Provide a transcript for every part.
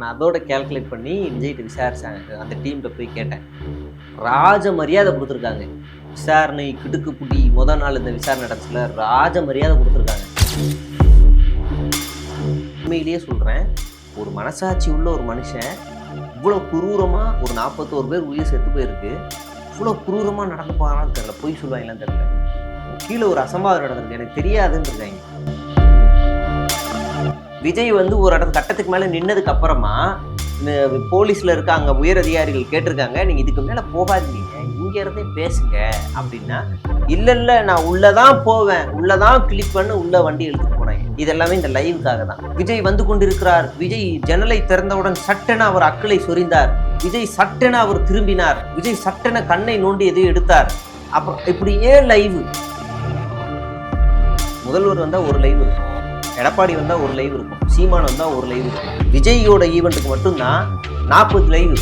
நான் அதோட கேல்குலேட் பண்ணி விஜய்கிட்ட விசாரிச்சாங்க அந்த டீம்கிட்ட போய் கேட்டேன். ராஜ மரியாதை கொடுத்துருக்காங்க. விசாரணை கிடுக்கு புடி முதல் நாள் இந்த விசாரணை நடந்துச்சுல ராஜ மரியாதை கொடுத்துருக்காங்க. உண்மையிலேயே சொல்கிறேன் ஒரு மனசாட்சி உள்ள ஒரு மனுஷன் இவ்வளோ குரூரமாக ஒரு நாற்பத்தோரு பேர் உயிர் செத்து போயிருக்கு. இவ்வளோ குரூரமாக நடந்து போகிறான்னு தெரில பொய் சொல்லுவாங்களான்னு தெரில கீழே ஒரு அசம்பாவிதம் நடந்திருக்கு. எனக்கு தெரியாதுன்னு இருக்காங்க. விஜய் வந்து ஒரு இடத்து கட்டத்துக்கு மேலே நின்னதுக்கு அப்புறமா இந்த இருக்க அங்கே உயர் அதிகாரிகள் கேட்டிருக்காங்க நீங்கள் இதுக்கு மேலே போகாதீங்க இங்கே இருந்தே பேசுங்க அப்படின்னா இல்லை இல்லை நான் உள்ளதான் போவேன் உள்ளே தான் கிளிக் பண்ணு உள்ள வண்டி எடுத்துட்டு போனேன். இதெல்லாமே இந்த லைவுக்காக தான். விஜய் வந்து கொண்டிருக்கிறார். விஜய் ஜன்னலை திறந்தவுடன் சட்டென அவர் அக்களை சொரிந்தார். விஜய் சட்டென அவர் திரும்பினார். விஜய் சட்டென கண்ணை நோண்டி எதையும் எடுத்தார். அப்புறம் இப்படியே லைவ் முதல்வர் வந்தால் ஒரு லைவ் இருக்கும். எடப்பாடி வந்தா ஒரு லைவ் இருக்கும். சீமான் வந்தா ஒரு லைவ் இருக்கும். விஜயோட ஈவெண்ட்டுக்கு மட்டும்தான் நாற்பது லைவ்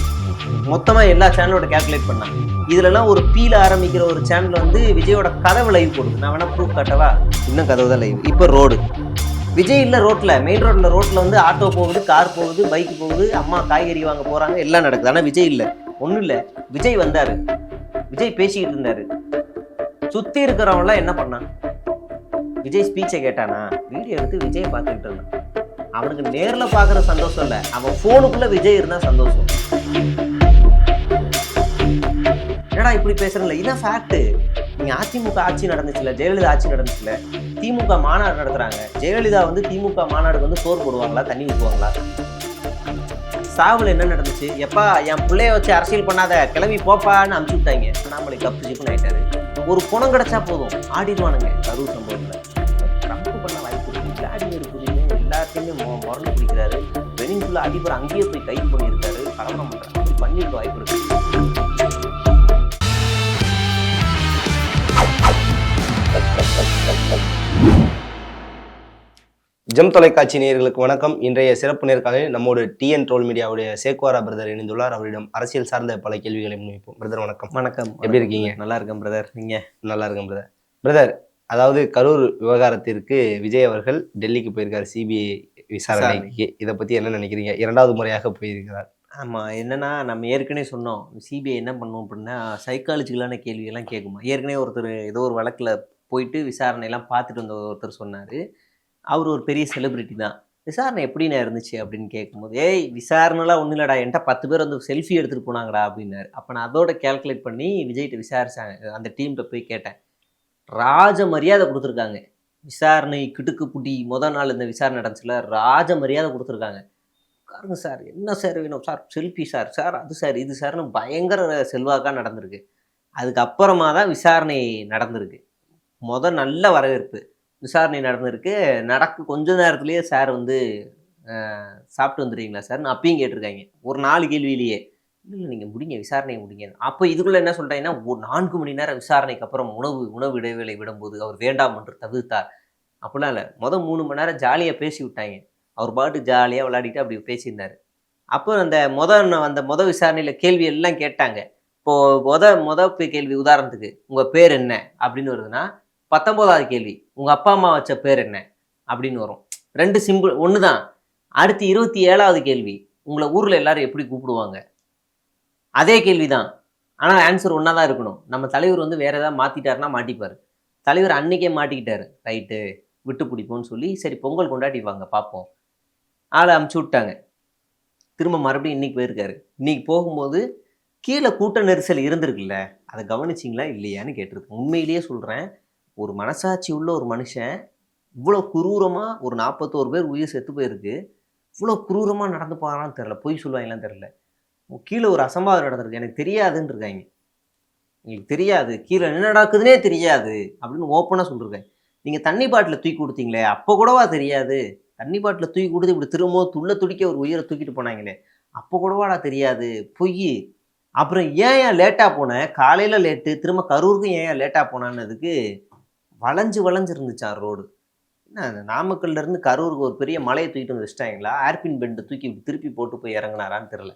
மொத்தமா எல்லா சேனலோட கேல்குலேட் பண்ணாங்க இதுலலாம் ஒரு பீல ஆரம்பிக்கிற ஒரு சேனல் வந்து விஜயோட கதவு லைவ் போடுது. நான் வேணா ப்ரூஃப் காட்டவா? இன்னும் கதவு தான் லைவ் இப்போ ரோடு விஜய் இல்ல ரோட்ல மெயின் ரோட்ல ரோட்ல வந்து ஆட்டோ போகுது கார் போகுது பைக் போகுது அம்மா காய்கறி வாங்க போறாங்க எல்லாம் நடக்குது. ஆனா விஜய் இல்ல. ஒண்ணும் இல்ல. விஜய் வந்தாரு. விஜய் பேசிக்கிட்டு இருந்தாரு. சுத்தி இருக்கிறவங்களாம் என்ன பண்ணான்? விஜய் ஸ்பீச்சை கேட்டானா? வீடியோ எடுத்து விஜயை பார்த்துக்கிட்டு இருந்தான். அவனுக்கு நேர்ல பார்க்குற சந்தோஷம் இல்லை. அவன் ஃபோனுக்குள்ளே விஜய் இருந்தா சந்தோஷம். என்னடா இப்படி பேசுறல இதான் ஃபேக்ட் நீங்க அதிமுக ஆட்சி நடந்துச்சுல ஜெயலலிதா ஆட்சி நடந்துச்சுல திமுக மாநாடு நடத்துகிறாங்க ஜெயலலிதா வந்து திமுக மாநாடுக்கு வந்து சோறு போடுவாங்களா தண்ணி ஊற்றுவாங்களா சாவில் என்ன நடந்துச்சு? எப்பா என் பிள்ளைய வச்சு அரசியல் பண்ணாத கிளம்பி போப்பான்னு அமுச்சு விட்டாங்க. அண்ணாமலை கப்பு ஜிப்புன்னு ஆயிட்டாரு. ஒரு குணம் கிடைச்சா போதும். ஆடிடுவானுங்க. கரூர் சம்பவத்தில். எல்லாத்தையுமே முரண்டு பிடிக்கிறாரு வெனின்குள்ள அதிபர் அங்கேயே போய் கைது பண்ணியிருக்காரு. கலவரம் பண்றாரு. அப்படி வாய்ப்பு இருக்கு. ஜெம் தொலைக்காட்சி நேயர்களுக்கு வணக்கம். இன்றைய சிறப்பு நேர்காணலில் நம்மோடு டிஎன் ட்ரோல் மீடியாவுடைய சேக்குவாரா பிரதர் இணைந்துள்ளார். அவரிடம் அரசியல் சார்ந்த பல கேள்விகளை முன்வைப்போம். பிரதர் வணக்கம். வணக்கம். எப்படி இருக்கீங்க? நல்லா இருக்கேன் பிரதர். நீங்க? நல்லா இருக்கேன் பிரதர். பிரதர் அதாவது கரூர் விவகாரத்திற்கு விஜய் அவர்கள் டெல்லிக்கு போயிருக்காரு சிபிஐ விசாரணைக்கு. இதை பத்தி என்ன நினைக்கிறீங்க? இரண்டாவது முறையாக போயிருக்கிறார். ஆமா என்னன்னா நம்ம ஏற்கனவே சொன்னோம் சிபிஐ என்ன பண்ணும் அப்படின்னா சைக்காலஜிக்கலான கேள்வியெல்லாம் கேட்குமா? ஏற்கனவே ஒருத்தர் ஏதோ ஒரு வழக்குல போயிட்டு விசாரணை எல்லாம் பார்த்துட்டு வந்த ஒருத்தர் சொன்னாரு. அவர் ஒரு பெரிய செலிபிரிட்டி தான். விசாரணை எப்படிண்ணா இருந்துச்சு அப்படின்னு கேட்கும்போது ஏய் விசாரணைலாம் ஒன்றும் இல்லடா என்கிட்ட பத்து பேர் வந்து செல்ஃபி எடுத்துகிட்டு போனாங்கடா அப்படின்னாரு. அப்போ நான் அதோட கேல்குலேட் பண்ணி விஜய்கிட்ட விசாரிச்சாங்க அந்த டீம்கிட்ட போய் கேட்டேன். ராஜ மரியாதை கொடுத்துருக்காங்க. விசாரணை கிட்டுக்கு புட்டி முத நாள் இந்த விசாரணை நடந்துச்சுல ராஜ மரியாதை கொடுத்துருக்காங்க. உட்காருங்க சார் என்ன சார் வேணும்? Sir selfie sir. சார் அது சார் இது சார்னு பயங்கர செல்வாக்காக நடந்திருக்கு. அதுக்கப்புறமா தான் விசாரணை நடந்திருக்கு. முத நல்ல வரவேற்பு. விசாரணை நடந்திருக்கு. நடக்க கொஞ்ச நேரத்துலேயே சார் வந்து சாப்பிட்டு வந்துடுறீங்களா சார்னு அப்பயும் கேட்டிருக்காங்க. ஒரு நாலு கேள்வியிலேயே. இல்லை நீங்கள் முடிங்க விசாரணையை முடிங்க. அப்போ இதுக்குள்ளே என்ன சொல்லிட்டாங்கன்னா ஒரு நான்கு மணி நேரம் விசாரணைக்கு அப்புறம் உணவு உணவு இடைவேளை விடும்போது அவர் வேண்டாம் என்று தவிர்த்தார். அப்படிலாம் இல்லை. மொதல் மூணு மணி நேரம் ஜாலியாக பேசி விட்டாங்க. அவர் பாட்டு ஜாலியாக விளையாடிட்டு அப்படி பேசியிருந்தார். அப்போ அந்த மொதல் அந்த முத விசாரணையில் கேள்வி எல்லாம் கேட்டாங்க. இப்போது மொதல் மொதல் கேள்வி உதாரணத்துக்கு உங்கள் பேர் என்ன? அப்படின்னு வருதுன்னா பத்தொம்போதாவது கேள்வி உங்கள் அப்பா அம்மா வச்ச பேர் என்ன? அப்படின்னு வரும். ரெண்டு சிம்பிள் ஒன்று தான் அடுத்து இருபத்தி ஏழாவது கேள்வி உங்களை ஊரில் எல்லோரும் எப்படி கூப்பிடுவாங்க? அதே கேள்வி தான் ஆனால் ஆன்சர் ஒன்றா தான் இருக்கணும். நம்ம தலைவர் வந்து வேற ஏதாவது மாற்றிட்டாருன்னா மாட்டிப்பார். தலைவர் அன்னைக்கே மாட்டிக்கிட்டார். ரைட்டு விட்டு பிடிப்போம்னு சொல்லி சரி பொங்கல் கொண்டாடிவாங்க பார்ப்போம். ஆளை அமுச்சு விட்டாங்க. திரும்ப மறுபடியும் இன்னைக்கு போயிருக்காரு. இன்னைக்கு போகும்போது கீழே கூட்ட நெரிசல் இருந்திருக்குல்ல அதை கவனிச்சிங்களா இல்லையான்னு கேட்டிருக்கு உண்மையிலேயே சொல்கிறேன் ஒரு மனசாட்சி உள்ள ஒரு மனுஷன் இவ்வளோ குரூரமாக ஒரு நாற்பத்தோரு பேர் உயிர் செத்து போயிருக்கு. இவ்வளோ குரூரமாக நடந்து போகிறான்னு தெரில பொய் சொல்லுவாங்களான்னு தெரில கீழே ஒரு அசம்பாவிதம் நடந்திருக்கு. எனக்கு தெரியாதுன்னு இருக்காங்க எங்களுக்கு தெரியாது. கீழே என்ன நடக்குதுன்னே தெரியாது அப்படின்னு ஓப்பனாக சொல்லியிருக்கேன் நீங்கள் தண்ணி பாட்டில் தூக்கி கொடுத்தீங்களே அப்போ கூடவா தெரியாது? தண்ணி பாட்டில் தூக்கி கொடுத்து இப்படி திரும்பவும் துள்ள துடிக்க ஒரு உயிரை தூக்கிட்டு போனாங்களே அப்போ கூடவாடா தெரியாது? பொய். அப்புறம் ஏன் ஏன் லேட்டாக போனேன் காலையில் லேட்டு திரும்ப கரூருக்கும் ஏன் ஏன் லேட்டாக போனான்னதுக்கு வளைஞ்சு வளைஞ்சு இருந்துச்சான் ரோடு என்ன அந்த கரூருக்கு ஒரு பெரிய மலையை தூக்கிட்டு வந்து வச்சிட்டாங்களா? ஆர்பின் பெண்டு தூக்கி இப்படி திருப்பி போட்டு போய் இறங்குனாரான்னு தெரில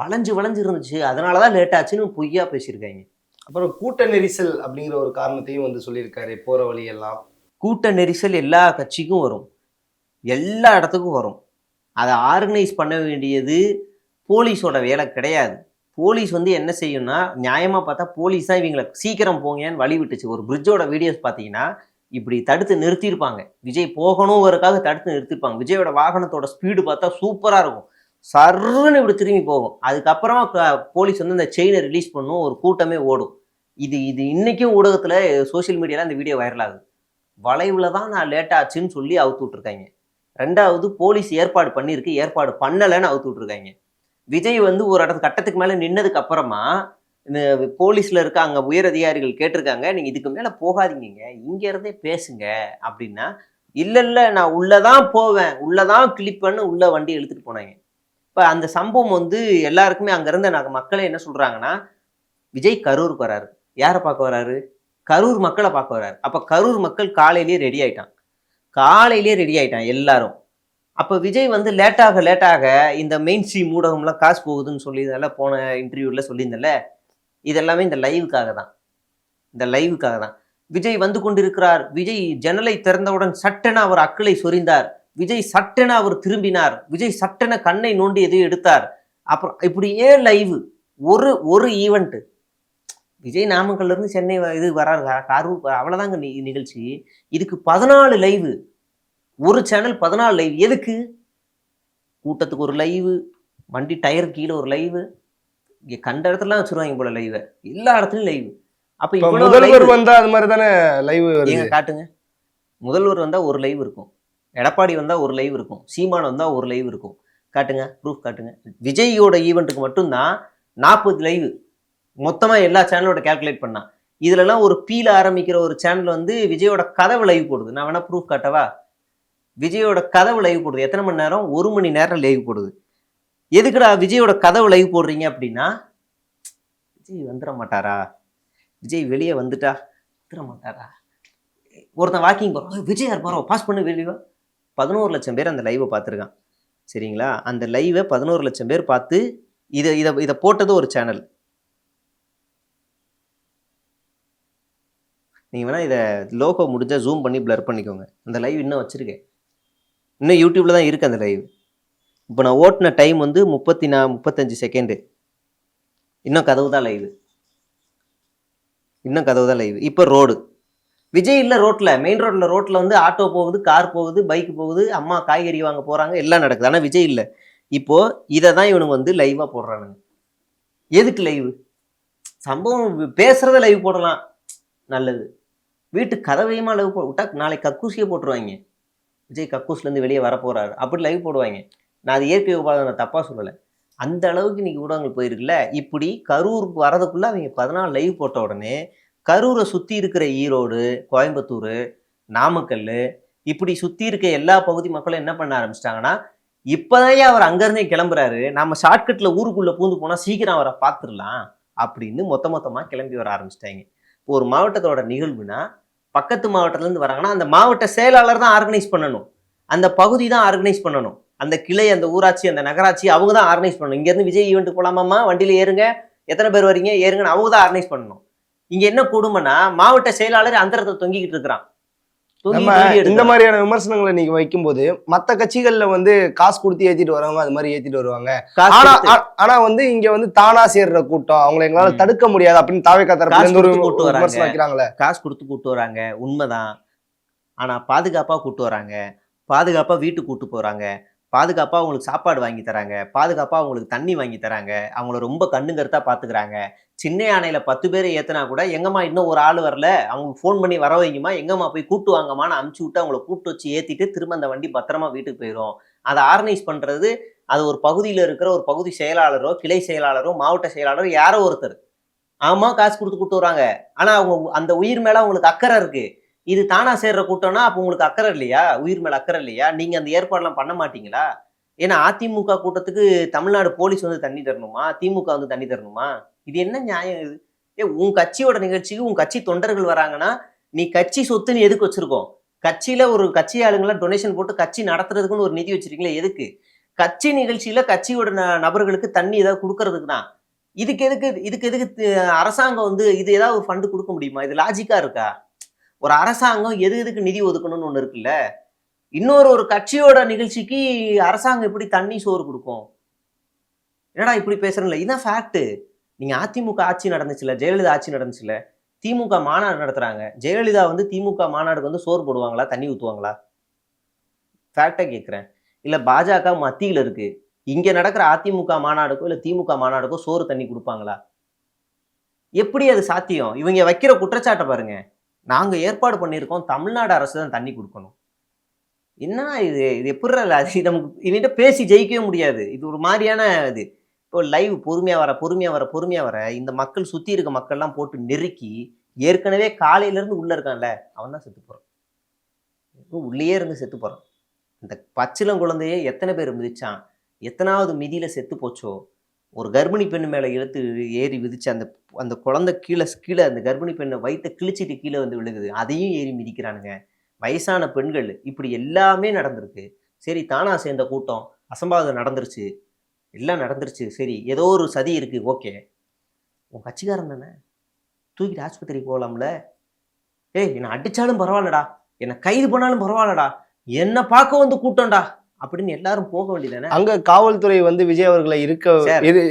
வளைஞ்சு வளைஞ்சு இருந்துச்சு. அதனால தான் லேட் ஆச்சுன்னு பொய்யா பேசியிருக்காங்க. அப்புறம் கூட்ட நெரிசல் அப்படிங்கிற ஒரு காரணத்தையும் வந்து சொல்லியிருக்காரு போற வழி எல்லாம் கூட்ட நெரிசல் எல்லா கட்சிக்கும் வரும். எல்லா இடத்துக்கும் வரும். அதை ஆர்கனைஸ் பண்ண வேண்டியது போலீஸோட வேலை கிடையாது. போலீஸ் வந்து என்ன செய்யும்னா நியாயமாக பார்த்தா போலீஸ் தான் இவங்களை சீக்கிரம் போங்கன்னு வழி விட்டுச்சு. ஒரு பிரிட்ஜோட வீடியோஸ் பார்த்தீங்கன்னா இப்படி தடுத்து நிறுத்தியிருப்பாங்க. விஜய் போகணுங்கிறதுக்காக தடுத்து நிறுத்திருப்பாங்க விஜயோட வாகனத்தோட ஸ்பீடு பார்த்தா சூப்பராக இருக்கும். சர்ன்னு இப்படி திரும்பி போகும். அதுக்கப்புறமா போலீஸ் வந்து அந்த செயினை ரிலீஸ் பண்ணும். ஒரு கூட்டமே ஓடும். இது இது இன்றைக்கும் ஊடகத்தில் சோஷியல் மீடியாவில் அந்த வீடியோ வைரல் ஆகுது. வளைவில் தான் நான் லேட் ஆச்சுன்னு சொல்லி அவுத்து விட்ருக்காங்க ரெண்டாவது போலீஸ் ஏற்பாடு பண்ணியிருக்கு. ஏற்பாடு பண்ணலைன்னு அவுத்து விட்ருக்காங்க விஜய் வந்து ஒரு இடத்து கட்டத்துக்கு மேலே நின்னதுக்கு அப்புறமா இந்த போலீஸில் இருக்க அங்கே உயர் அதிகாரிகள் கேட்டிருக்காங்க. நீங்கள் இதுக்கு மேலே போகாதீங்க இங்கேருந்தே பேசுங்க அப்படின்னா இல்லை இல்லை நான் உள்ளே தான் போவேன். உள்ளே தான் கிளிப்பேன்னு உள்ளே வண்டி எடுத்துகிட்டு போனாங்க. இப்போ அந்த சம்பவம் வந்து எல்லாருக்குமே அங்கேருந்து நாங்கள் மக்களை என்ன சொல்கிறாங்கன்னா விஜய் கரூருக்கு வராரு. யாரை பார்க்க வராரு? கரூர் மக்களை பார்க்க வராரு. அப்போ கரூர் மக்கள் காலையிலேயே ரெடி ஆயிட்டான் காலையிலேயே ரெடி ஆயிட்டான் எல்லாரும். அப்போ விஜய் வந்து லேட்டாக லேட்டாக இந்த மெயின் ஸ்ட்ரீம் ஊடகம்லாம் காசு போகுதுன்னு சொல்லி இதெல்லாம் போன இன்டர்வியூவில் சொல்லியிருந்தல இதெல்லாமே இந்த லைவுக்காக தான். இந்த லைவுக்காக தான். விஜய் வந்து கொண்டிருக்கிறார். விஜய் ஜன்னலை திறந்தவுடன் சட்டென அவர் அக்களை சொரிந்தார். விஜய் சட்டென அவர் திரும்பினார். விஜய் சட்டென கண்ணை நோண்டி எதையும் எடுத்தார். அப்புறம் இப்படியே லைவ் ஒரு ஒரு ஈவெண்ட் விஜய் நாமக்கல்ல இருந்து சென்னை இது வராரு. கரூர் நி- நிகழ்ச்சி. இதுக்கு பதினாலு லைவ் ஒரு சேனல் பதினாலு லைவ் எதுக்கு? கூட்டத்துக்கு ஒரு லைவ் வண்டி டயர் கீழே ஒரு லைவ் இங்க கண்ட இடத்துலலாம் வச்சிருவாங்க போல லைவ் எல்லா இடத்துலயும் லைவ் அப்ப முதல்வர் live- வந்தா அது மாதிரி தானே லைவ் காட்டுங்க. முதல்வர் வந்தா ஒரு லைவ் இருக்கும். எடப்பாடி வந்தால் ஒரு லைவ் இருக்கும். சீமான் வந்தால் ஒரு லைவ் இருக்கும். காட்டுங்க ப்ரூஃப் காட்டுங்க. விஜயோட ஈவெண்ட்டுக்கு மட்டும்தான் நாற்பது லைவ் மொத்தமாக எல்லா சேனலோட கால்குலேட் பண்ணால் இதுலலாம் ஒரு பீல ஆரம்பிக்கிற ஒரு சேனல் வந்து விஜயோட கதவு லைவ் போடுது. நான் வேணால் ப்ரூஃப் காட்டவா? விஜயோட கதவு லைவ் போடுது. எத்தனை மணி நேரம்? ஒரு மணி நேரம் லைவ் போடுது. எதுக்குடா விஜயோட கதவு லைவ் போடுறீங்க அப்படின்னா விஜய் வந்துட மாட்டாரா? விஜய் வெளியே வந்துட்டா? வந்துட மாட்டாரா? ஒருத்தன் வாக்கிங் போகிறோம் விஜய் யார்? போகிறோம் பாஸ் பண்ணு வெளியே பதினோரு லட்சம் பேர் அந்த லைவை பார்த்துருக்கான். சரிங்களா? அந்த லைவை பதினோரு லட்சம் பேர் பார்த்து இதை இதை இதை போட்டது ஒரு சேனல் நீங்கள் வேணால் இதை லோகோ முடிஞ்சால் ஜூம் பண்ணி ப்ளர் பண்ணிக்கோங்க. அந்த லைவ் இன்னும் வச்சுருக்கேன். இன்னும் யூடியூப்பில் தான் இருக்குது அந்த லைவ் இப்போ நான் ஓட்டின டைம் வந்து முப்பத்தி நா முப்பத்தஞ்சு செகண்டு இன்னும் கதவு தான் லைவ் இன்னும் கதவு தான் லைவ் இப்போ ரோடு விஜய் இல்லை ரோட்டில் மெயின் ரோட்டில் ரோட்டில் வந்து ஆட்டோ போகுது கார் போகுது பைக் போகுது அம்மா காய்கறி வாங்க போகிறாங்க எல்லாம் நடக்குது. ஆனால் விஜய் இல்லை. இப்போது இதை தான் இவனுங்க வந்து லைவாக போடுறானுங்க. எதுக்கு லைவ் சம்பவம் பேசுகிறத லைவ் போடலாம். நல்லது. வீட்டு கதவையுமா லைவ் போ விட்டா நாளைக்கு கக்கூசியே போட்டுருவாங்க. விஜய் கக்கூஸ்லேருந்து வெளியே வரப்போகிறாரு அப்படி லைவ் போடுவாங்க. நான் அது இயற்கை உபாதம் நான் தப்பாக சொல்லலை. அந்த அளவுக்கு இன்னைக்கு ஊடகங்கள் போயிருக்குல்ல? இப்படி கரூருக்கு வரதுக்குள்ளே அவங்க பதினாலு லைவ் போட்ட உடனே கரூரை சுற்றி இருக்கிற ஈரோடு கோயம்புத்தூர் நாமக்கல் இப்படி சுற்றி இருக்க எல்லா பகுதி மக்களும் என்ன பண்ண ஆரம்பிச்சிட்டாங்கன்னா இப்போதான் அவர் அங்கேருந்தே கிளம்புறாரு. நம்ம ஷார்ட்கட்டில் ஊருக்குள்ளே பூந்து போனால் சீக்கிரம் அவரை பார்த்துடலாம் அப்படின்னு மொத்த மொத்தமாக கிளம்பி வர ஆரம்பிச்சிட்டாங்க. இப்போ ஒரு மாவட்டத்தோட நிகழ்வுனா பக்கத்து மாவட்டத்துலேருந்து வராங்கன்னா அந்த மாவட்ட செயலாளர் தான் ஆர்கனைஸ் பண்ணணும். அந்த பகுதி தான் ஆர்கனைஸ் பண்ணணும். அந்த கிளை அந்த ஊராட்சி அந்த நகராட்சி அவங்க தான் ஆர்கனைஸ் பண்ணணும். இங்கேருந்து விஜய் ஈவெண்ட்டுக்கு போகலாமாம்மா வண்டியில் ஏறுங்க. எத்தனை பேர் வரீங்க? ஏறுங்கன்னு அவங்க தான் ஆர்கனைஸ் பண்ணணும். இங்க என்ன கொடுமைன்னா மாவட்ட செயலாளர் அந்தரத்தை தொங்கிக்கிட்டு இருக்கிறான். நம்ம இந்த. மாதிரியான விமர்சனங்களை நீங்க வைக்கும்போது மத்த கட்சிகள்ல வந்து காசு கொடுத்து ஏத்திட்டு வரவங்க அது மாதிரி ஏத்திட்டு வருவாங்க. ஆனா வந்து இங்க வந்து தானா சேர்ற கூட்டம் அவங்களை எங்களால. தடுக்க முடியாது அப்படின்னு தாவேக்கா தரப்புல ஒரு. விமர்சனம் வைக்கிறாங்களே? காசு கொடுத்து கூட்டு வராங்க. உண்மைதான். ஆனா பாதுகாப்பா கூட்டு வராங்க. பாதுகாப்பா வீட்டுக்கு கூட்டு போறாங்க. பாதுகாப்பாக அவங்களுக்கு சாப்பாடு வாங்கி தராங்க. பாதுகாப்பாக அவங்களுக்கு தண்ணி வாங்கி தராங்க. அவங்கள ரொம்ப கண்ணுங்கருத்தா பார்த்துக்கிறாங்க சின்ன யானையில் பத்து பேர் ஏற்றினா கூட எங்கம்மா இன்னும் ஒரு ஆள் வரல. அவங்களுக்கு ஃபோன் பண்ணி வர வைங்கம்மா. எங்கம்மா போய் கூப்பிட்டு வாங்கம்மான்னு அமுச்சு விட்டு அவங்கள கூப்பிட்டு வச்சு ஏற்றிட்டு திரும்ப அந்த வண்டி பத்திரமா வீட்டுக்கு போயிடும் அதை ஆர்கனைஸ் பண்ணுறது அது ஒரு பகுதியில் இருக்கிற ஒரு பகுதி செயலாளரோ கிளை செயலாளரோ மாவட்ட செயலாளரோ யாரோ ஒருத்தர். ஆமாம் காசு கொடுத்து கூப்பிட்டு வராங்க ஆனால் அவங்க அந்த உயிர் மேலே அவங்களுக்கு அக்கறை இருக்குது இது தானா சேர்ற கூட்டம்னா அப்போ உங்களுக்கு அக்கறை இல்லையா? உயிர் மேல அக்கறை இல்லையா? நீங்க அந்த ஏற்பாடெல்லாம் பண்ண மாட்டீங்களா? ஏன்னா அதிமுக கூட்டத்துக்கு தமிழ்நாடு போலீஸ் வந்து தண்ணி தரணுமா? திமுக வந்து தண்ணி தரணுமா? இது என்ன நியாயம் இது? ஏ உன் கட்சியோட நிகழ்ச்சிக்கு உன் கட்சி தொண்டர்கள் வராங்கன்னா நீ கட்சி சொத்துன்னு எதுக்கு வச்சிருக்கோம்? கட்சியில ஒரு கட்சி ஆளுங்களாம் டொனேஷன் போட்டு கட்சி நடத்துறதுக்குன்னு ஒரு நிதி வச்சிருக்கீங்களா எதுக்கு? கட்சி நிகழ்ச்சியில கட்சியோட ந- நபர்களுக்கு தண்ணி ஏதாவது கொடுக்கறதுக்கு தான். இதுக்கு எதுக்கு இதுக்கு எதுக்கு அரசாங்கம் வந்து இது ஏதாவது ஒரு ஃபண்டு கொடுக்க முடியுமா? இது லாஜிக்கா இருக்கா? ஒரு அரசாங்கம் எது எதுக்கு நிதி ஒதுக்கணும்னு ஒன்று இருக்குல்ல? இன்னொரு ஒரு கட்சியோட நிகழ்ச்சிக்கு அரசாங்கம் எப்படி தண்ணி சோறு கொடுக்கும்? என்னடா இப்படி பேசுறேன்ல? இதான் ஃபேக்ட்டு நீங்கள் அதிமுக ஆட்சி நடந்துச்சுல ஜெயலலிதா ஆட்சி நடந்துச்சுல திமுக மாநாடு நடத்துகிறாங்க ஜெயலலிதா வந்து திமுக மாநாடுக்கு வந்து சோறு போடுவாங்களா? தண்ணி ஊற்றுவாங்களா ஃபேக்டாக கேட்குறேன் இல்லை பாஜக மத்தியில் இருக்குது இங்கே நடக்கிற அதிமுக மாநாடுக்கோ இல்லை திமுக மாநாடுக்கோ சோறு தண்ணி கொடுப்பாங்களா? எப்படி அது சாத்தியம்? இவங்க வைக்கிற குற்றச்சாட்டை பாருங்கள் நாங்கள் ஏற்பாடு பண்ணியிருக்கோம் தமிழ்நாடு அரசு தான் தண்ணி கொடுக்கணும். என்ன இது? இது எப்படி அது நமக்கு இவன்கிட்ட பேசி ஜெயிக்கவே முடியாது. இது ஒரு மாதிரியான இது. இப்போ லைவ் பொறுமையாக வர பொறுமையாக வர பொறுமையாக வர இந்த மக்கள் சுற்றி இருக்க மக்கள்லாம் போட்டு நெருக்கி ஏற்கனவே காலையிலேருந்து உள்ளே இருக்கான்ல அவன் தான் செத்து போகிறான் உள்ளேயே இருந்து செத்து போகிறான் இந்த பச்சிலம் குழந்தையே எத்தனை பேர் மிதிச்சான்? எத்தனாவது மிதியில் செத்து போச்சோ? ஒரு கர்ப்பிணி பெண் மேலே இழுத்து ஏறி விதிச்சு அந்த அந்த குழந்தை கீழே கீழே அந்த கர்ப்பிணி பெண்ணை வயித்தை கிழிச்சிட்டு கீழே வந்து விழுகுது. அதையும் ஏறி மிதிக்கிறானுங்க. வயசான பெண்கள் இப்படி எல்லாமே நடந்திருக்கு. சரி தானா சேர்ந்த கூட்டம் அசம்பாவிதம் நடந்துருச்சு. எல்லாம் நடந்துருச்சு. சரி ஏதோ ஒரு சதி இருக்கு. ஓகே. உன் கட்சிக்காரன் தானே? தூக்கிட்டு ஆஸ்பத்திரி போகலாம்ல ஏய் என்னை அடித்தாலும் பரவாயில்லடா. என்னை கைது பண்ணாலும் பரவாயில்லடா. என்னை பார்க்க வந்து கூட்டம்டா. அப்படின்னு எல்லாரும் போக வேண்டியதானே அங்க காவல்துறை வந்து விஜய் அவர்களை இருக்க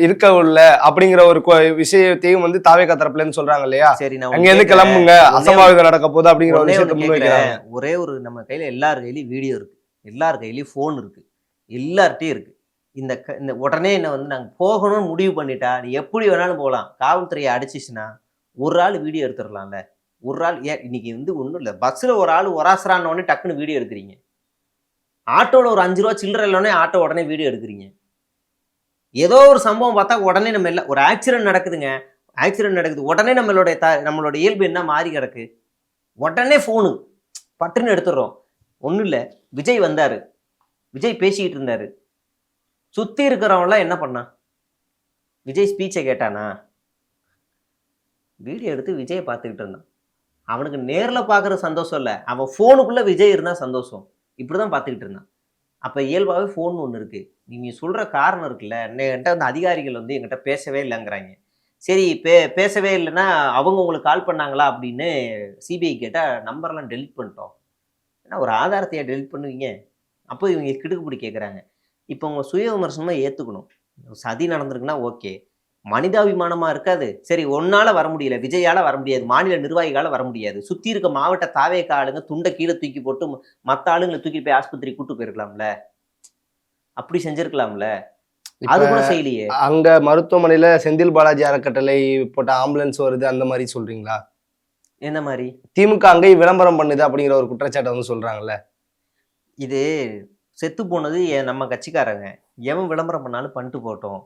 இருக்க உள்ள அப்படிங்கிற ஒரு விஷயத்தையும் வந்து தாவேகா தரப்புல இருந்து சொல்றாங்க இல்லையா? சரி நான் அங்க இருந்து. கிளம்புங்க? அசம்பாவிதம் நடக்க போகுது அப்படிங்கிற ஒரு விஷயத்தை. ஒரே ஒரு நம்ம கையில எல்லார் கையிலயும் வீடியோ இருக்கு. எல்லார் கையிலயும் ஃபோன் இருக்கு. எல்லார்ட்டையும் இருக்கு. இந்த இந்த உடனே என்ன வந்து நாங்க போகணும்னு முடிவு பண்ணிட்டா நீ எப்படி வேணாலும் போகலாம். காவல்துறையை அடிச்சிச்சுன்னா ஒரு ஆள் வீடியோ எடுத்துடலாம்ல. ஒரு ஆள் ஏன் இன்னைக்கு வந்து ஒன்றும் இல்லை. பஸ்ஸில் ஒரு ஆள் ஒராசரான உடனே டக்குன்னு வீடியோ எடுக்கிறீங்க. ஆட்டோவில் ஒரு அஞ்சு ரூபா சில்லறை இல்லைனே ஆட்டோ உடனே வீடியோ எடுக்கிறீங்க. ஏதோ ஒரு சம்பவம் பார்த்தா உடனே நம்ம இல்லை ஒரு ஆக்சிடென்ட் நடக்குதுங்க. ஆக்சிடென்ட் நடக்குது. உடனே நம்மளுடைய த நம்மளோட இயல்பு என்ன மாறி கிடக்கு? உடனே ஃபோனு பட்டுன்னு எடுத்துடுறோம். ஒன்றும் இல்லை. விஜய் வந்தார். விஜய் பேசிக்கிட்டு இருந்தார். சுற்றி இருக்கிறவன்லாம் என்ன பண்ணான் விஜய் ஸ்பீச்சை கேட்டானா? வீடியோ எடுத்து விஜயை பார்த்துக்கிட்டு இருந்தான். அவனுக்கு நேரில் பார்க்குற சந்தோஷம் இல்லை. அவன் ஃபோனுக்குள்ளே விஜய் இருந்தால் சந்தோஷம். இப்படி தான் பார்த்துக்கிட்டு இருந்தான். அப்போ இயல்பாகவே ஃபோன் ஒன்று இருக்குது நீங்கள் சொல்கிற காரணம் இருக்குல்ல. என்கிட்ட வந்து அதிகாரிகள் வந்து என்கிட்ட பேசவே இல்லைங்கிறாங்க. சரி பே பேசவே இல்லைன்னா அவங்க உங்களுக்கு கால் பண்ணாங்களா அப்படின்னு சிபிஐ கேட்டால் நம்பர்லாம் டெலிட் பண்ணிட்டோம். ஏன்னா ஒரு ஆதாரத்தையே டெலிட் பண்ணுவீங்க? அப்போ இவங்க கிடுக்குப்பிடி கேட்குறாங்க இப்போ உங்கள் சுய விமர்சனமாக ஏற்றுக்கணும் சதி நடந்திருக்குன்னா ஓகே மனிதாபிமானமாக இருக்காது. சரி ஒன்னால வர முடியல விஜயால வர முடியாது மாநில நிர்வாகிகால வர முடியாது. சுற்றி இருக்க மாவட்ட தாவேக்க ஆளுங்க துண்டை கீழே தூக்கி போட்டு மற்ற ஆளுங்களை தூக்கி போய் ஆஸ்பத்திரி கூட்டு போயிருக்கலாம்ல? அப்படி செஞ்சிருக்கலாம்ல? அது கூட செய்யலையே. அங்க மருத்துவமனையில செந்தில் பாலாஜி அறக்கட்டளை போட்ட ஆம்புலன்ஸ் வருது அந்த மாதிரி சொல்றீங்களா? என்ன மாதிரி? திமுக அங்கேயும் விளம்பரம் பண்ணுது அப்படிங்கிற ஒரு குற்றச்சாட்டை வந்து சொல்றாங்கல்ல? இது செத்து போனது நம்ம கட்சிக்காரங்க. எவன் விளம்பரம் பண்ணாலும் பண்ணிட்டு போட்டோம்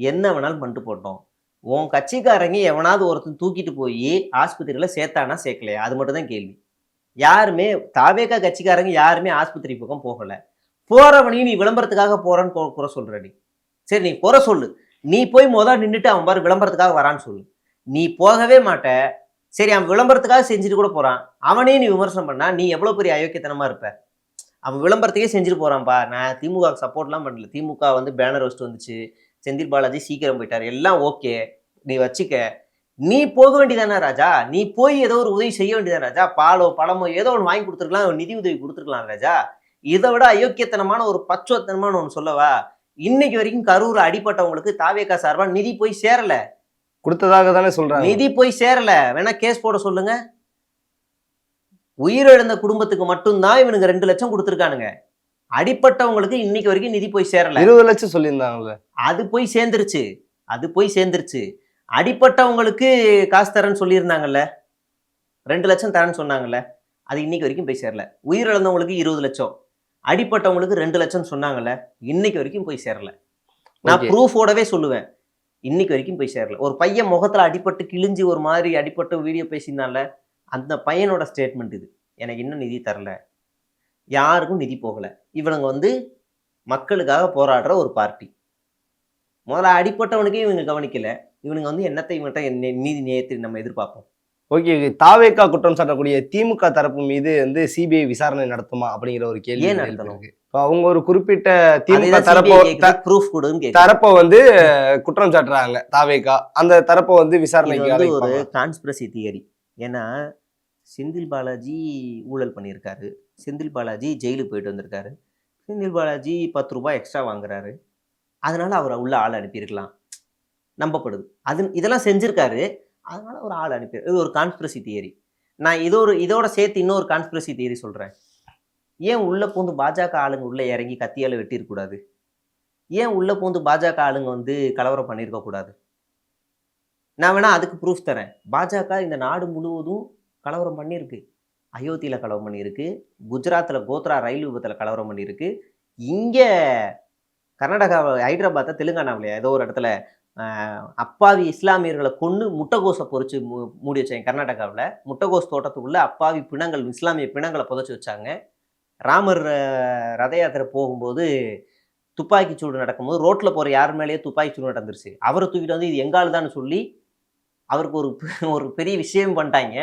என்ன வேணாலும் பண்ணிட்டு போட்டோம். உன் கட்சிக்காரங்க எவனாவது ஒருத்தன் தூக்கிட்டு போய் ஆஸ்பத்திரியில் சேர்த்தானா சேர்க்கலையா? அது மட்டும் தான் கேள்வி. யாருமே தாவேக்கா கட்சிக்காரங்க யாருமே ஆஸ்பத்திரி பக்கம் போகலை. போகிறவனையும் நீ விளம்பரத்துக்காக போறன்னு கொ- குறை சொல்கிறடி நீ. சரி நீ குறை சொல்லு. நீ போய் மொதல் நின்றுட்டு அவன் பாரு விளம்பரத்துக்காக வரான்னு சொல்லு. நீ போகவே மாட்ட. சரி அவன் விளம்பரத்துக்காக செஞ்சுட்டு கூட போகிறான் அவனையும் நீ விமர்சனம் பண்ணால் நீ எவ்வளோ பெரிய அயோக்கியத்தனமாக இருப்ப? அவன் விளம்பரத்துக்கே செஞ்சுட்டு போகிறான்ப்பா நான் திமுக சப்போர்ட்லாம் பண்ணல. திமுக வந்து பேனர் வச்சுட்டு வந்துச்சு. செந்தில் பாலாஜி சீக்கிரம் போயிட்டார். எல்லாம் ஓகே. நீ வச்சுக்க. நீ போக வேண்டியதானே ராஜா? நீ போய் ஏதோ ஒரு உதவி செய்ய வேண்டியதானே ராஜா? பாலோ பழமோ ஏதோ ஒன்று வாங்கி கொடுத்துருக்கலாம். நிதி உதவி கொடுத்துருக்கலாம் ராஜா. இதை விட அயோக்கியத்தனமான ஒரு பச்சுவத்தனமான ஒன்று சொல்லவா? இன்னைக்கு வரைக்கும் கரூர் அடிப்பட்டவங்களுக்கு தாவேக்கா சார்பா நிதி போய் சேரல. கொடுத்ததாக தானே சொல்றாங்க. நிதி போய் சேரல. வேணா கேஸ் போட சொல்லுங்க. உயிரிழந்த குடும்பத்துக்கு மட்டும்தான் இவனுங்க ரெண்டு லட்சம் கொடுத்துருக்கானுங்க. அடிப்பட்டவங்களுக்கு இன்னைக்கு வரைக்கும் நிதி போய் சேரல. இருபது லட்சம் சொல்லியிருந்தாங்கல்ல. அது போய் சேர்ந்துருச்சு. அது போய் சேர்ந்துருச்சு. அடிப்பட்டவங்களுக்கு காசு தரேன்னு சொல்லியிருந்தாங்கல்ல. ரெண்டு லட்சம் தரேன்னு சொன்னாங்கல்ல. அது இன்னைக்கு வரைக்கும் போய் சேரல. உயிரிழந்தவங்களுக்கு இருபது லட்சம். அடிப்பட்டவங்களுக்கு ரெண்டு லட்சம் சொன்னாங்கல்ல. இன்னைக்கு வரைக்கும் போய் சேரல. நான். ப்ரூஃபோடவே சொல்லுவேன். இன்னைக்கு வரைக்கும் போய் சேரல. ஒரு பையன் முகத்துல அடிபட்டு கிழிஞ்சு ஒரு மாதிரி அடிபட்டு வீடியோ பேசியிருந்தான்ல. அந்த பையனோட ஸ்டேட்மெண்ட் இது. எனக்கு இன்னும் நிதி தரல. யாருக்கும் நிதி போகல. இவனுங்க வந்து மக்களுக்காக போராடுற ஒரு பார்ட்டி. முதல்ல அடிப்பட்டவனுக்கே இவங்க கவனிக்கல. இவனுங்க வந்து என்னத்தை என்ன- நீதி நேயத்தை நம்ம எதிர்பார்ப்போம்? ஓகே தாவேக்கா குற்றம் சாட்டக்கூடிய திமுக தரப்பு மீது வந்து சிபிஐ விசாரணை நடத்துமா அப்படிங்கிற ஒரு கேள்வி ஏன் நடத்தணும்? அவங்க ஒரு குறிப்பிட்ட திமுக தரப்போ ப்ரூஃப் கொடுன்னு. தரப்பை வந்து குற்றம் சாட்டுறாங்க தாவேக்கா. அந்த தரப்பை வந்து விசாரணைக்கு வந்து ஒரு கான்ஸ்பிரசி தியரி ஏன்னா செந்தில் பாலாஜி ஊழல் பண்ணியிருக்காரு. செந்தில் பாலாஜி ஜெயிலுக்கு போயிட்டு வந்திருக்காரு. செந்தில் பாலாஜி பத்து ரூபாய் எக்ஸ்ட்ரா வாங்குறாரு. அதனால அவர் உள்ள ஆள் அனுப்பியிருக்கலாம். நம்பப்படுது. அது இதெல்லாம் செஞ்சுருக்காரு. அதனால ஒரு ஆள் அனுப்பி இது ஒரு கான்ஸ்பிரசி தியரி நான் இதோட இதோட சேர்த்து இன்னொரு கான்ஸ்பிரசி தியரி சொல்கிறேன் ஏன் உள்ளே பூந்து பாஜக ஆளுங்க உள்ளே இறங்கி கத்தியால் வெட்டியிருக்கூடாது ஏன் உள்ளே பூந்து பாஜக ஆளுங்க வந்து கலவரம் பண்ணியிருக்கக்கூடாது நான் வேணால் அதுக்கு ப்ரூஃப் தரேன். பாஜக இந்த நாடு முழுவதும் கலவரம் பண்ணியிருக்கு. அயோத்தியில் கலவரம் பண்ணியிருக்கு. குஜராத்தில் கோத்ரா ரயில் விபத்தில் கலவரம் பண்ணியிருக்கு. இங்கே கர்நாடகா ஹைதராபாத்தை தெலுங்கானாவிலையா? ஏதோ ஒரு இடத்துல அப்பாவி இஸ்லாமியர்களை கொன்று முட்டைகோஸை பொறிச்சு மூ மூடி வச்சாங்க கர்நாடகாவில். முட்டைகோஸ் தோட்டத்துக்குள்ளே அப்பாவி பிணங்கள் இஸ்லாமிய பிணங்களை புதைச்சி வச்சாங்க. ராமர் ரத யாத்திரை போகும்போது துப்பாக்கி சூடு நடக்கும்போது ரோட்டில் போகிற யார் மேலேயே துப்பாக்கி சூடு நடந்துருச்சு. அவரை தூக்கிட்டு வந்து இது எங்கால் தான் சொல்லி அவருக்கு ஒரு ஒரு பெரிய விஷயம் பண்ணிட்டாங்க.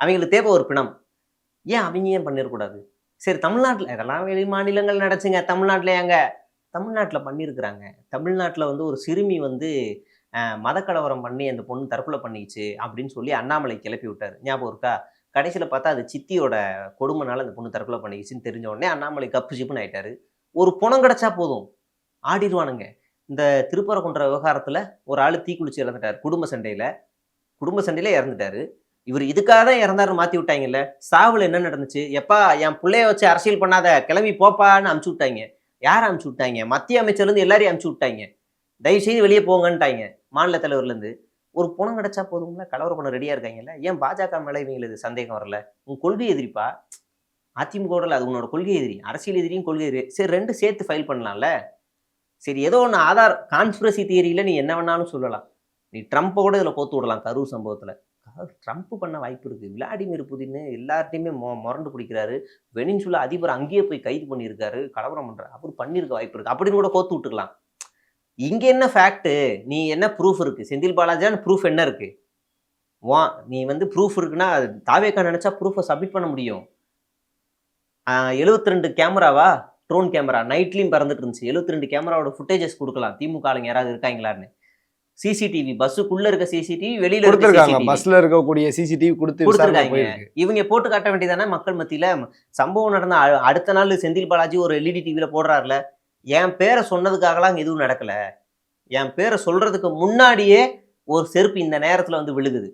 அவங்களுக்கு தேவை ஒரு பிணம். ஏன் அவங்க ஏன் பண்ணிடக்கூடாது சரி தமிழ்நாட்டில் இதெல்லாம் வெளி மாநிலங்கள் நடச்சுங்க. தமிழ்நாட்டில் ஏங்க? தமிழ்நாட்டில் பண்ணியிருக்கிறாங்க தமிழ்நாட்டில் வந்து ஒரு சிறுமி வந்து மதக்கலவரம் பண்ணி அந்த பொண்ணு தற்கொலை பண்ணிச்சு அப்படின்னு சொல்லி அண்ணாமலை கிளப்பி விட்டார். ஞாபகம் இருக்கா? கடைசியில் பார்த்தா அது சித்தியோட கொடுமைனால அந்த பொண்ணு தற்கொலை பண்ணிக்கிச்சுன்னு தெரிஞ்ச உடனே அண்ணாமலை கப்பு சிப்புன்னு ஆயிட்டாரு. ஒரு பணம் கிடைச்சா போதும். ஆடிடுவானுங்க இந்த திருப்பரங்குன்ற விவகாரத்தில் ஒரு ஆள் தீக்குளிச்சு இறந்துட்டார். குடும்ப சண்டையில் குடும்ப சண்டையில் இறந்துட்டாரு. இவர் இதுக்காக தான் இறந்தாரு மாற்றி விட்டாங்கல்ல? சாவில் என்ன நடந்துச்சு? எப்பா என் பிள்ளைய வச்சு அரசியல் பண்ணாத கிளம்பி போப்பான்னு அமுச்சு விட்டாங்க. யார் அமுச்சு விட்டாங்க? மத்திய அமைச்சர்லேருந்து எல்லாரையும் அமுச்சு விட்டாங்க. தயவு செய்து வெளியே போங்கன்ட்டாங்க மாநில தலைவர்லேருந்து ஒரு பணம் கிடைச்சா போதும்ல? கலவரம் பண்ண ரெடியாக இருக்காங்கல்ல? ஏன் பாஜக மேலே இவங்களுக்கு சந்தேகம் வரல? உன் கொள்கை எதிரிப்பா? அதிமுகவில் அது உன்னோட கொள்கை எதிரி. அரசியல் எதிரியும் கொள்கை எதிரி. சரி ரெண்டு சேர்த்து ஃபைல் பண்ணலாம்ல? சரி ஏதோ ஒன்று ஆதார் கான்ஸ்பிரசி தியரியில் நீ என்ன வேணாலும் சொல்லலாம். நீ ட்ரம்ப்போட இதில் கோத்து விடலாம் கரூர் சம்பவத்தில். ட்ரம்ப் பண்ண வாய்ப்பு இருக்குது விளாடிமிர் புதின் எல்லார்ட்டையுமே மொ முரண்டு பிடிக்கிறாரு. வெனின்சுலா அதிபர் அங்கேயே போய் கைது பண்ணியிருக்காரு. கலவரம் பண்ணுறாரு அவர் பண்ணியிருக்க வாய்ப்பு இருக்குது அப்படின்னு கூட கோத்து விட்டுக்கலாம். இங்கே என்ன ஃபேக்ட்டு நீ என்ன ப்ரூஃப் இருக்குது செந்தில் பாலாஜியான ப்ரூஃப் என்ன இருக்குது வா நீ வந்து ப்ரூஃப் இருக்குன்னா தாவேக்கா நினச்சா ப்ரூஃபை சப்மிட் பண்ண முடியும். எழுபத்தி ரெண்டு கேமராவா? Drone camera. நைட்லையும் பறந்துட்டு இருந்துச்சு. எழுபத்தி ரெண்டு கேமராவோட ஃபுட்டேஜஸ் கொடுக்கலாம். திமுக ஆளுங்க யாராவது இருக்காங்களான்னு. சிசிடிவி பஸ்ஸுக்குள்ள இருக்க சிசிடிவி வெளியில இருக்க கொடுத்துருக்காங்க. CCTV. பஸ்ல இருக்கக்கூடிய சிசிடிவி கொடுத்து கொடுத்துருக்காங்க. இவங்க போட்டு காட்ட வேண்டியதானே? மக்கள் மத்தியில சம்பவம் நடந்த அடுத்த நாள் செந்தில் பாலாஜி ஒரு எல்இடி டிவியில போடுறாருல. என் பேரை சொன்னதுக்காகலாம் எதுவும் நடக்கல. என் பேரை சொல்றதுக்கு முன்னாடியே ஒரு செருப்பு இந்த நேரத்துல வந்து விழுகுது.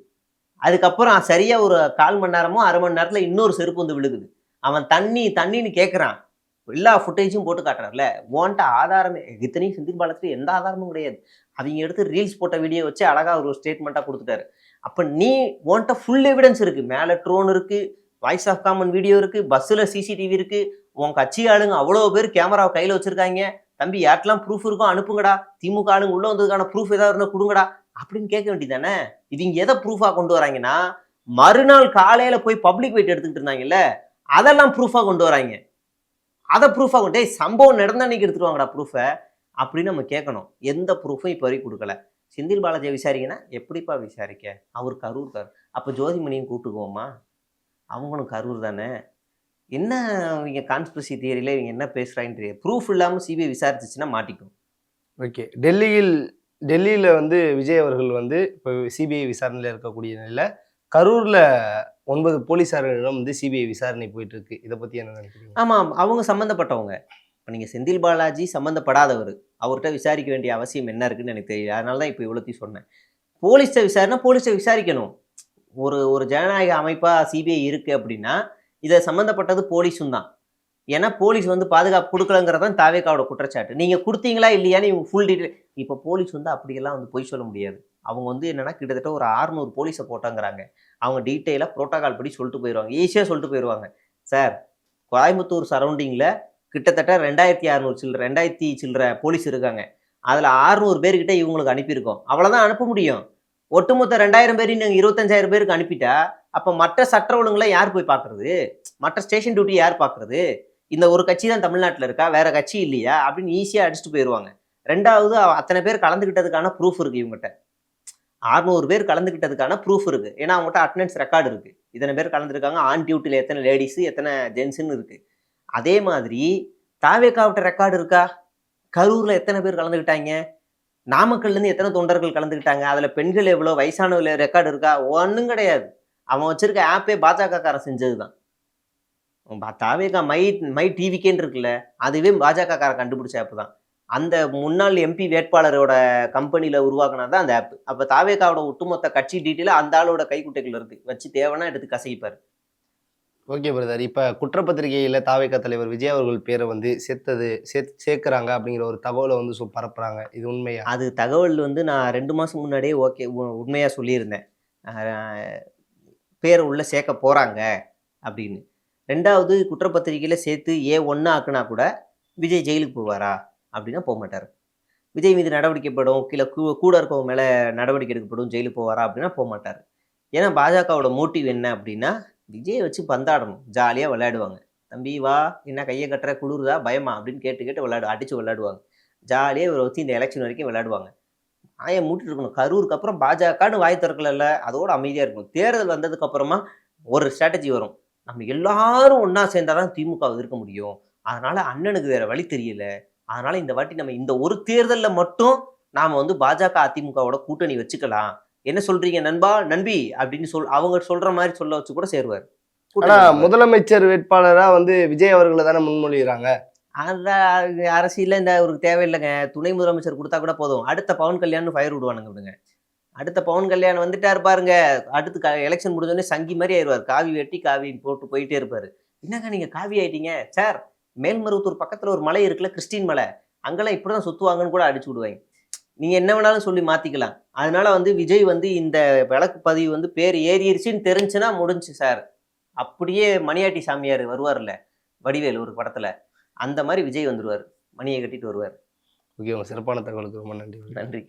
அதுக்கப்புறம் சரியா ஒரு கால் மணி நேரமோ அரை மணி நேரத்துல இன்னொரு செருப்பு வந்து விழுகுது. அவன் தண்ணி தண்ணின்னு கேட்குறான் எல்லா ஃபுட்டேஜும் போட்டு காட்டுறாருல. ஓன்ட்ட ஆதாரமே இத்தனையும் செந்தில் பாலாஜி எந்த ஆதாரமும் கிடையாது. அவங்க எடுத்து ரீல்ஸ் போட்ட வீடியோ வச்சு அழகாக ஒரு ஸ்டேட்மெண்ட்டாக கொடுத்துட்டாரு. அப்போ நீ ஓன்ட்ட ஃபுல் எவிடன்ஸ் இருக்குது மேலே ட்ரோன் இருக்குது வாய்ஸ் ஆஃப் காமன் வீடியோ இருக்குது பஸ்ஸில் சிசிடிவி இருக்குது உன் கட்சி ஆளுங்க அவ்வளோ பேர் கேமராவை கையில் வச்சுருக்காங்க. தம்பி யார்ட்டெல்லாம் ப்ரூஃப் இருக்கும் அனுப்புங்கடா. திமுக ஆளுங்க உள்ளே வந்ததுக்கான ப்ரூஃப் ஏதாவது இருந்தால் கொடுங்கடா. அப்படின்னு கேட்க வேண்டியதானே இவங்க எதை ப்ரூஃபாக கொண்டு வராங்கன்னா மறுநாள் காலையில் போய் பப்ளிக் வெயிட் எடுத்துக்கிட்டு இருந்தாங்கல்ல அதெல்லாம் ப்ரூஃபாக கொண்டு வராங்க. அதை ப்ரூஃபாக கொண்டு சம்பவம் நடந்த அன்னைக்கு எடுத்துருவாங்கடா ப்ரூஃபை அப்படின்னு நம்ம கேட்கணும். எந்த ப்ரூஃபும் இப்போ வரைக்கும் கொடுக்கல. செந்தில் பாலாஜியை விசாரிங்கன்னா எப்படிப்பா விசாரிக்க? அவர் கரூர் கார் அப்போ ஜோதிமணியும் கூப்பிட்டுக்குவோமா? அவங்களும் கரூர் தானே? என்ன இவங்க கான்ஸ்பிரசி தியரியில் இவங்க என்ன பேசுகிறாங்கன்னு தெரியாது. ப்ரூஃப் இல்லாமல் சிபிஐ விசாரிச்சிச்சுன்னா மாட்டிக்கும். ஓகே டெல்லியில் டெல்லியில் வந்து விஜய் அவர்கள் வந்து இப்போ சிபிஐ விசாரணையில் இருக்கக்கூடிய நிலையில் கரூரில் ஒன்பது போலீஸார்களிடம் வந்து சிபிஐ விசாரணை போயிட்டு இருக்கு. இதை பற்றி என்ன நினைக்கிறீங்க? ஆமாம். அவங்க சம்மந்தப்பட்டவங்க இப்போ நீங்கள் செந்தில் பாலாஜி சம்மந்தப்படாதவர் அவர்கிட்ட விசாரிக்க வேண்டிய அவசியம் என்ன இருக்குன்னு எனக்கு தெரியல. அதனால தான் இப்போ இவ்வளோத்தையும் சொன்னேன். போலீஸை விசாரணை போலீஸை விசாரிக்கணும். ஒரு ஒரு ஜனநாயக அமைப்பாக சிபிஐ இருக்குது அப்படின்னா இதை சம்மந்தப்பட்டது போலீஸும் தான். ஏன்னா போலீஸ் வந்து பாதுகாப்பு கொடுக்கலங்கிறதான் தாவேக்காவோட குற்றச்சாட்டு. நீங்கள் கொடுத்தீங்களா இல்லையான்னு இவங்க ஃபுல் டீட்டெயில் இப்போ போலீஸ் வந்து அப்படியெல்லாம் வந்து பொய் சொல்ல முடியாது. அவங்க வந்து என்னென்னா கிட்டத்தட்ட ஒரு 600 போலீஸை போட்டாங்கிறாங்க. அவங்க டீட்டெயிலாக ப்ரோட்டோகால் படி சொல்லிட்டு போயிடுவாங்க ஈஸியாக சொல்லிட்டு போயிடுவாங்க சார் கோயம்புத்தூர் சரௌண்டிங்கில் கிட்டத்தட்ட ரெண்டாயிரத்தி அறநூறு சில்லற ரெண்டாயிரத்தி சில்லற போலீஸ் இருக்காங்க. அதில் 600 பேர்கிட்ட இவங்களுக்கு அனுப்பியிருக்கோம். அவ்வளோதான் அனுப்ப முடியும். ஒட்டுமொத்த ரெண்டாயிரம் பேரையும் நீங்கள் இருபத்தஞ்சாயிரம் பேருக்கு அனுப்பிட்டா அப்போ மற்ற சட்ட ஒழுங்குலாம் யார் போய் பார்க்குறது? மற்ற ஸ்டேஷன் டியூட்டி யார் பார்க்குறது? இந்த ஒரு கட்சி தான் தமிழ்நாட்டில் இருக்கா? வேற கட்சி இல்லையா? அப்படின்னு ஈஸியாக அடிச்சுட்டு போயிடுவாங்க ரெண்டாவது அத்தனை பேர் கலந்துக்கிட்டதுக்கான ப்ரூஃப் இருக்குது இவங்ககிட்ட. 600 பேர் கலந்துக்கிட்டதுக்கான ப்ரூஃப் இருக்குது ஏன்னா அவங்ககிட்ட அட்டண்டன்ஸ் ரெக்கார்டு இருக்குது இத்தனை பேர் கலந்துருக்காங்க. ஆன் டியூட்டியில் எத்தனை லேடிஸு எத்தனை ஜென்ஸுன்னு இருக்குது அதே மாதிரி தாவேக்காவிட்ட ரெக்கார்டு இருக்கா? கரூரில் எத்தனை பேர் கலந்துக்கிட்டாங்க நாமக்கல்லேருந்து எத்தனை தொண்டர்கள் கலந்துக்கிட்டாங்க அதில் பெண்கள் எவ்வளோ? வயசானவர்கள் ரெக்கார்டு இருக்கா? ஒன்றும் கிடையாது. அவன் வச்சிருக்க ஆப்பே பாஜக காரன் செஞ்சது தான் தாவேகா மை மை டிவிக்கேன்னு இருக்குல்ல அதுவே பாஜக கண்டுபிடிச்ச ஆப் தான். அந்த முன்னாள் எம்பி வேட்பாளரோட கம்பெனியில் உருவாக்குனா தான் அந்த ஆப் அப்போ தாவேகாவோட ஒட்டுமொத்த கட்சி டீட்டெயிலாக அந்த ஆளோட கைக்குட்டைகள் இருக்குது வச்சு தேவைன்னா எடுத்து கசகிப்பார் ஓகே பிரதர். இப்போ குற்றப்பத்திரிகையில் தாவேக்கா தலைவர் விஜய் அவர்கள் பேரை வந்து சேர்த்தது சே சேர்க்குறாங்க அப்படிங்கிற ஒரு தகவலை வந்து சொ பரப்புறாங்க. இது உண்மையா? அது தகவல் வந்து நான் ரெண்டு மாதம் முன்னாடியே ஓகே உண்மையாக சொல்லியிருந்தேன். பேர் உள்ளே சேர்க்க போகிறாங்க அப்படின்னு. ரெண்டாவது குற்றப்பத்திரிகையில் சேர்த்து ஏ ஒன்றா ஆக்குனா கூட விஜய் ஜெயிலுக்கு போவாரா அப்படின்னா போக மாட்டார். விஜய் மீது நடவடிக்கைப்படும் கீழே கூ கூட இருக்கவங்க மேலே நடவடிக்கை எடுக்கப்படும் ஜெயிலுக்கு போவாரா அப்படின்னா போக மாட்டார். ஏன்னா பாஜகவோட மோட்டிவ் என்ன அப்படின்னா விஜயை வச்சு பந்தாடணும். ஜாலியாக விளையாடுவாங்க. தம்பி வா. என்ன கையை கட்டுற? குளிருதா? பயமா? அப்படின்னு கேட்டு கேட்டு விளையாடு அடித்து விளையாடுவாங்க. ஜாலியாக இவரை வச்சு இந்த எலெக்ஷன் வரைக்கும் விளையாடுவாங்க. ஆய மூட்டிட்டு இருக்கணும். கரூருக்கு அப்புறம் பாஜகன்னு வாய் திறக்கல அதோட அமைதியாக இருக்கணும். தேர்தல் வந்ததுக்கு அப்புறமா ஒரு ஸ்ட்ராட்டஜி வரும். நம்ம எல்லாரும் ஒன்றா சேர்ந்தாதான் திமுக இருக்க முடியும். அதனால் அண்ணனுக்கு வேறு வழி தெரியல. அதனால் இந்த வாட்டி நம்ம இந்த ஒரு தேர்தலில் மட்டும் நாம் வந்து பாஜக அதிமுகவோட கூட்டணி வச்சுக்கலாம். என்ன சொல்றீங்க நண்பா? நண்பி அப்படின்னு சொல் அவங்க சொல்ற மாதிரி சொல்ல வச்சு கூட சேருவார். ஆனா. முதலமைச்சர் வேட்பாளரா வந்து விஜய் அவர்களை தானே முன்மொழிகிறாங்க அதான் அரசியல்ல இந்த ஒரு தேவையில்லைங்க. துணை முதலமைச்சர் கொடுத்தா கூட போதும். அடுத்த பவன் கல்யாணம் ஃபயர் விடுவானுங்க விடுங்க அடுத்த பவன் கல்யாணம் வந்துட்டாரு பாருங்க. அடுத்து க எலெக்ஷன் முடிஞ்சோடனே சங்கி மாதிரி ஆயிடுவார். காவி வெட்டி காவி போட்டு போயிட்டே இருப்பாரு. என்னங்க நீங்க காவி ஆயிட்டீங்க? சார் மேல்மருவத்தூர் பக்கத்துல ஒரு மலை இருக்குல்ல கிறிஸ்டின் மலை. அங்கெல்லாம் இப்படிதான் சுத்துவாங்கன்னு கூட அடிச்சு விடுவாங்க. நீங்க என்ன வேணாலும் சொல்லி மாத்திக்கலாம். அதனால வந்து விஜய் வந்து இந்த விளக்கு பதிவு வந்து பேர் ஏறிடுச்சுன்னு தெரிஞ்சுன்னா முடிஞ்சு சார். அப்படியே மணியாட்டி சாமியார் வருவார்ல வடிவேல் ஒரு படத்துல. அந்த மாதிரி விஜய் வந்துருவார். மணியை கட்டிட்டு வருவார். ஓகே உங்க சிறப்பான தகவலுக்கு ரொம்ப நன்றி. நன்றி.